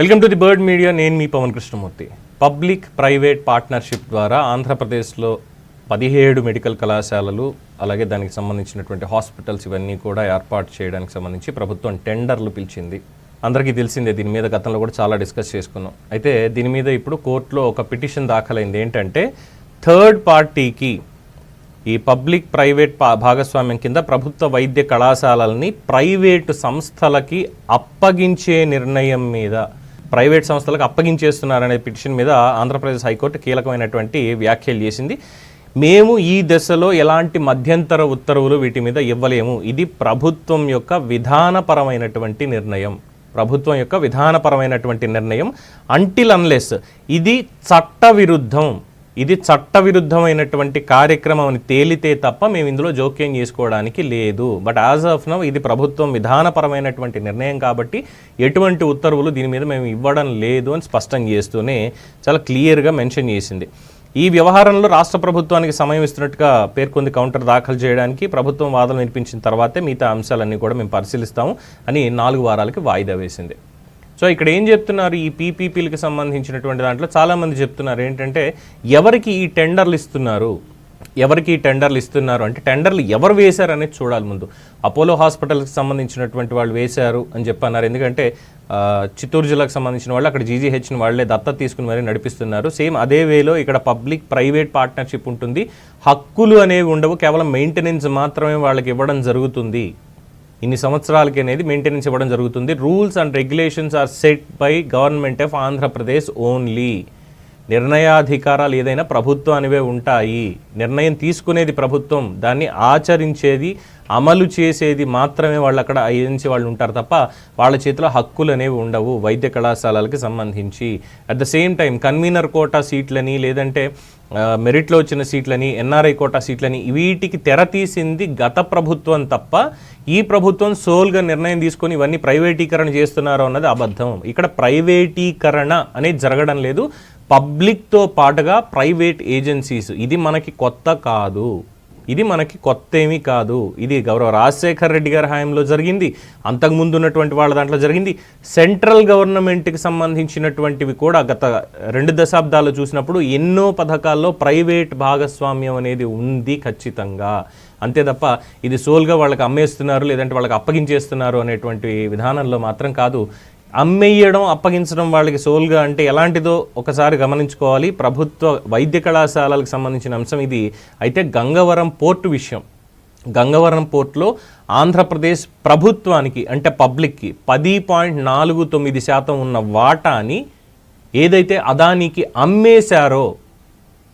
Welcome to the Bird Media. నేను మీ Pavan Krishnamurthy. Public private partnership ద్వారా ఆంధ్రప్రదేశ్లో పదిహేడు మెడికల్ కళాశాలలు అలాగే దానికి సంబంధించినటువంటి హాస్పిటల్స్ ఇవన్నీ కూడా ఏర్పాటు చేయడానికి సంబంధించి ప్రభుత్వం టెండర్లు పిలిచింది. అందరికీ తెలిసిందే దీని మీద గతంలో కూడా చాలా డిస్కస్ చేసుకున్నాం. అయితే దీని మీద ఇప్పుడు కోర్టులో ఒక పిటిషన్ దాఖలైంది. ఏంటంటే థర్డ్ పార్టీకి ఈ పబ్లిక్ ప్రైవేట్ పా- భాగస్వామ్యం కింద ప్రభుత్వ వైద్య కళాశాలల్ని ప్రైవేటు సంస్థలకి అప్పగించే నిర్ణయం మీద ప్రైవేట్ సంస్థలకు అప్పగించేస్తున్నారనే పిటిషన్ మీద ఆంధ్రప్రదేశ్ హైకోర్టు కీలకమైనటువంటి వ్యాఖ్యలు చేసింది. మేము ఈ దశలో ఎలాంటి మధ్యంతర ఉత్తర్వులు వీటి మీద ఇవ్వలేము. ఇది ప్రభుత్వం యొక్క విధానపరమైనటువంటి నిర్ణయం. ప్రభుత్వం యొక్క విధానపరమైనటువంటి నిర్ణయం. అంటిల్ అన్లెస్ ఇది చట్టవిరుద్ధం. ఇది చట్టవిరుద్ధమైనటువంటి కార్యక్రమం అని తేలితే తప్ప మేము ఇందులో జోక్యం చేసుకోవడానికి లేదు. బట్ యాజ్ ఆఫ్ నవ్ ఇది ప్రభుత్వం విధానపరమైనటువంటి నిర్ణయం కాబట్టి ఎటువంటి ఉత్తర్వులు దీని మీద మేము ఇవ్వడం లేదు అని స్పష్టం చేస్తూనే చాలా క్లియర్గా మెన్షన్ చేసింది. ఈ వ్యవహారంలో రాష్ట్ర ప్రభుత్వానికి సమయం ఇస్తున్నట్టుగా పేర్కొంది కౌంటర్ దాఖలు చేయడానికి. ప్రభుత్వం వాదనలు వినిపించిన తర్వాతే మిగతా అంశాలన్నీ కూడా మేము పరిశీలిస్తాము అని నాలుగు వారాలకి వాయిదా వేసింది. సో ఇక్కడ ఏం చెప్తున్నారు ఈ పీపీపీలకు సంబంధించినటువంటి దాంట్లో? చాలామంది చెప్తున్నారు ఏంటంటే ఎవరికి ఈ టెండర్లు ఇస్తున్నారు? ఎవరికి ఈ టెండర్లు ఇస్తున్నారు? అంటే టెండర్లు ఎవరు వేశారు అనేది చూడాలి ముందు. అపోలో హాస్పిటల్కి సంబంధించినటువంటి వాళ్ళు వేశారు అని చెప్పన్నారు. ఎందుకంటే చిత్తూరు జిల్లాకు సంబంధించిన వాళ్ళు అక్కడ జీజీహెచ్ని వాళ్ళే దత్తత తీసుకుని మరీ నడిపిస్తున్నారు. సేమ్ అదే వేలో ఇక్కడ పబ్లిక్ ప్రైవేట్ పార్ట్నర్షిప్ ఉంటుంది. హక్కులు అనేవి ఉండవు. కేవలం మెయింటెనెన్స్ మాత్రమే వాళ్ళకి ఇవ్వడం జరుగుతుంది. ఇన్ని సంవత్సరాలకి అనేది మెయింటెనెన్స్ ఇవ్వడం జరుగుతుంది. Rules and regulations are set by government of Andhra Pradesh only. నిర్ణయాధికారాలు ఏదైనా ప్రభుత్వానివే ఉంటాయి. నిర్ణయం తీసుకునేది ప్రభుత్వం దాన్ని ఆచరించేది అమలు చేసేది మాత్రమే వాళ్ళు అక్కడ ఏజెన్సీ వాళ్ళు ఉంటారు తప్ప వాళ్ళ చేతిలో హక్కులు అనేవి ఉండవు వైద్య కళాశాలలకు సంబంధించి. At the same time convener quota సీట్లని లేదంటే మెరిట్లో వచ్చిన సీట్లని ఎన్ఆర్ఐ కోటా సీట్లని వీటికి తెర తీసింది గత ప్రభుత్వం తప్ప ఈ ప్రభుత్వం సోల్గా నిర్ణయం తీసుకొని ఇవన్నీ ప్రైవేటీకరణ చేస్తున్నారు అన్నది అబద్ధం. ఇక్కడ ప్రైవేటీకరణ అనేది జరగడం లేదు. పబ్లిక్తో పాటుగా ప్రైవేట్ ఏజెన్సీస్. ఇది మనకి కొత్త కాదు. ఇది మనకి కొత్త ఏమీ కాదు. ఇది గౌరవ రాజశేఖర్ రెడ్డి గారి హయాంలో జరిగింది. అంతకుముందు ఉన్నటువంటి వాళ్ళ దాంట్లో జరిగింది. సెంట్రల్ గవర్నమెంట్కి సంబంధించినటువంటివి కూడా గత రెండు దశాబ్దాలు చూసినప్పుడు ఎన్నో పథకాల్లో ప్రైవేట్ భాగస్వామ్యం అనేది ఉంది ఖచ్చితంగా. అంతే తప్ప ఇది సోల్గా వాళ్ళకి అమ్మేస్తున్నారు లేదంటే వాళ్ళకి అప్పగించేస్తున్నారు అనేటువంటి విధానంలో మాత్రం కాదు. అమ్మేయడం అప్పగించడం వాళ్ళకి సోల్గా అంటే ఎలాంటిదో ఒకసారి గమనించుకోవాలి. ప్రభుత్వ వైద్య కళాశాలలకు సంబంధించిన అంశం ఇది. అయితే గంగవరం పోర్టు విషయం. గంగవరం పోర్టులో ఆంధ్రప్రదేశ్ ప్రభుత్వానికి అంటే పబ్లిక్కి పది పాయింట్ నాలుగు తొమ్మిది శాతం ఉన్న వాటాని ఏదైతే అదానికి అమ్మేశారో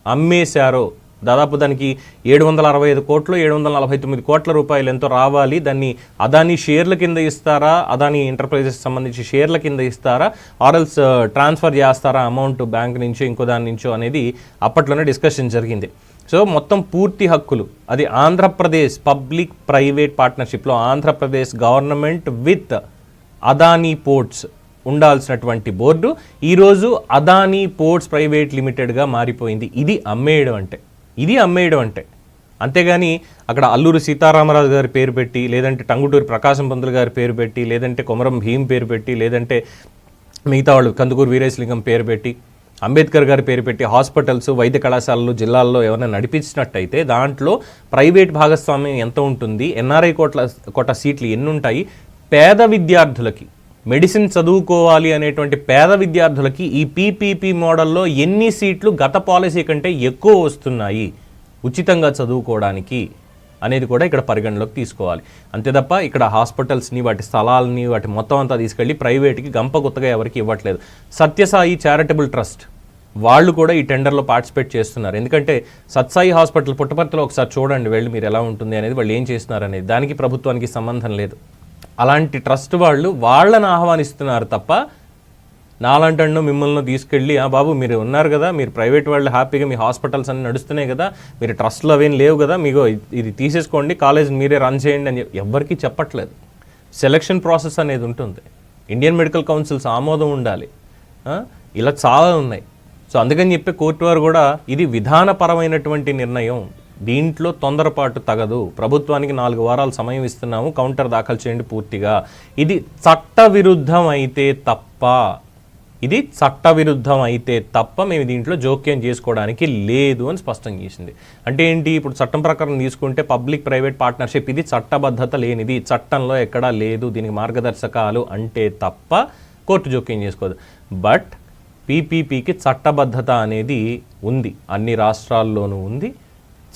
అమ్మేశారో దాదాపు దానికి ఏడు వందల అరవై ఐదు కోట్లు ఏడు వందల నలభై తొమ్మిది కోట్ల రూపాయలు ఎంతో రావాలి. దాన్ని అదాని షేర్ల కింద ఇస్తారా? అదాని ఎంటర్ప్రైజెస్ సంబంధించి షేర్ల కింద ఇస్తారా? ఆర్ఎల్స్ ట్రాన్స్ఫర్ uh, చేస్తారా అమౌంట్ బ్యాంక్ నుంచో ఇంకో దాని నుంచో అనేది అప్పట్లోనే డిస్కషన్ జరిగింది. సో మొత్తం పూర్తి హక్కులు. అది Andhra Pradesh public private పార్ట్నర్షిప్లో Andhra Pradesh government with Adani ports ఉండాల్సినటువంటి బోర్డు. ఈరోజు అదానీ పోర్ట్స్ ప్రైవేట్ లిమిటెడ్గా మారిపోయింది. ఇది అమ్మేయడం అంటే. ఇది అమ్మేయడం అంటే. అంతేగాని అక్కడ అల్లూరి సీతారామరాజు గారి పేరు పెట్టి లేదంటే టంగుటూరి ప్రకాశం పంతులు గారి పేరు పెట్టి లేదంటే కొమరం భీం పేరు పెట్టి లేదంటే మిగతా వాళ్ళు కందుకూరు వీరేశలింగం పేరు పెట్టి అంబేద్కర్ గారి పేరు పెట్టి హాస్పిటల్స్ వైద్య కళాశాలలు జిల్లాల్లో ఏమైనా నడిపించినట్టయితే దాంట్లో ప్రైవేట్ భాగస్వామ్యం ఎంత ఉంటుంది ఎన్ఆర్ఐ కోట్ల కోట సీట్లు ఎన్ని ఉంటాయి పేద విద్యార్థులకి. మెడిసిన్ చదువుకోవాలి అనేటువంటి పేద విద్యార్థులకి ఈ పీపీపీ మోడల్లో ఎన్ని సీట్లు గత పాలసీ కంటే ఎక్కువ వస్తున్నాయి? ఉచితంగా చదువుకోవడానికి అనేది కూడా ఇక్కడ పరిగణలోకి తీసుకోవాలి. అంతే తప్ప ఇక్కడ హాస్పిటల్స్ని వాటి స్థలాలని వాటి మొత్తం అంతా తీసుకెళ్ళి ప్రైవేట్కి గంప గుత్తగా ఎవరికి ఇవ్వట్లేదు. సత్యసాయి చారిటబుల్ ట్రస్ట్ వాళ్ళు కూడా ఈ టెండర్లో పార్టిసిపేట్ చేస్తున్నారు. ఎందుకంటే సత్సాయి హాస్పిటల్ పుట్టపర్తిలో ఒకసారి చూడండి వెళ్ళి మీరు ఎలా ఉంటుంది అనేది వాళ్ళు ఏం చేస్తున్నారు అనేది దానికి ప్రభుత్వానికి సంబంధం లేదు. అలాంటి ట్రస్ట్ వాళ్ళు వాళ్ళని ఆహ్వానిస్తున్నారు తప్ప నాలంటండు మిమ్మల్ని తీసుకెళ్ళి ఆ బాబు మీరు ఉన్నారు కదా మీరు ప్రైవేట్ వాళ్ళు హ్యాపీగా మీ హాస్పిటల్స్ అన్ని నడుస్తున్నాయి కదా మీరు ట్రస్ట్లు అవేం లేవు కదా మీకు ఇది తీసేసుకోండి కాలేజ్ మీరే రన్ చేయండి అని చెప్పి ఎవ్వరికీ చెప్పట్లేదు. సెలక్షన్ ప్రాసెస్ అనేది ఉంటుంది. ఇండియన్ మెడికల్ కౌన్సిల్స్ ఆమోదం ఉండాలి. ఇలా చాలా ఉన్నాయి. సో అందుకని చెప్పి కోర్టు వారు కూడా ఇది విధానపరమైనటువంటి నిర్ణయం. దీంట్లో తొందరపాటు తగదు. ప్రభుత్వానికి నాలుగు వారాలు సమయం ఇస్తున్నాము కౌంటర్ దాఖలు చేయండి పూర్తిగా. ఇది చట్టవిరుద్ధం అయితే తప్ప ఇది చట్టవిరుద్ధం అయితే తప్ప మేము దీంట్లో జోక్యం చేసుకోవడానికి లేదు అని స్పష్టం చేసింది. అంటే ఏంటి? ఇప్పుడు చట్టం ప్రకారం తీసుకుంటే పబ్లిక్ ప్రైవేట్ పార్ట్నర్షిప్ ఇది చట్టబద్ధత లేనిది చట్టంలో ఎక్కడా లేదు దీనికి మార్గదర్శకాలు అంటే తప్ప కోర్టు జోక్యం చేసుకోదు. బట్ పీపీపీకి చట్టబద్ధత అనేది ఉంది. అన్ని రాష్ట్రాల్లోనూ ఉంది.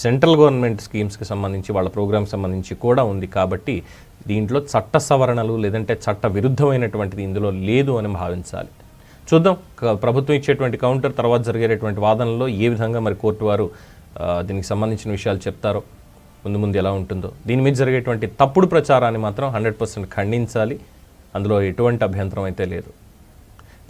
సెంట్రల్ గవర్నమెంట్ స్కీమ్స్కి సంబంధించి వాళ్ళ ప్రోగ్రామ్ సంబంధించి కూడా ఉంది. కాబట్టి దీంట్లో చట్ట సవరణలు లేదంటే చట్ట విరుద్ధమైనటువంటిది ఇందులో లేదు అని భావించాలి. చూద్దాం. ప్రభుత్వం ఇచ్చేటువంటి కౌంటర్ తర్వాత జరిగేటటువంటి వాదనలో ఏ విధంగా మరి కోర్టు వారు దీనికి సంబంధించిన విషయాలు చెప్తారో ముందు ముందు ఎలా ఉంటుందో. దీని మీద జరిగేటువంటి తప్పుడు ప్రచారాన్ని మాత్రం హండ్రెడ్ పర్సెంట్ ఖండించాలి. అందులో ఎటువంటి అభ్యంతరం అయితే లేదు.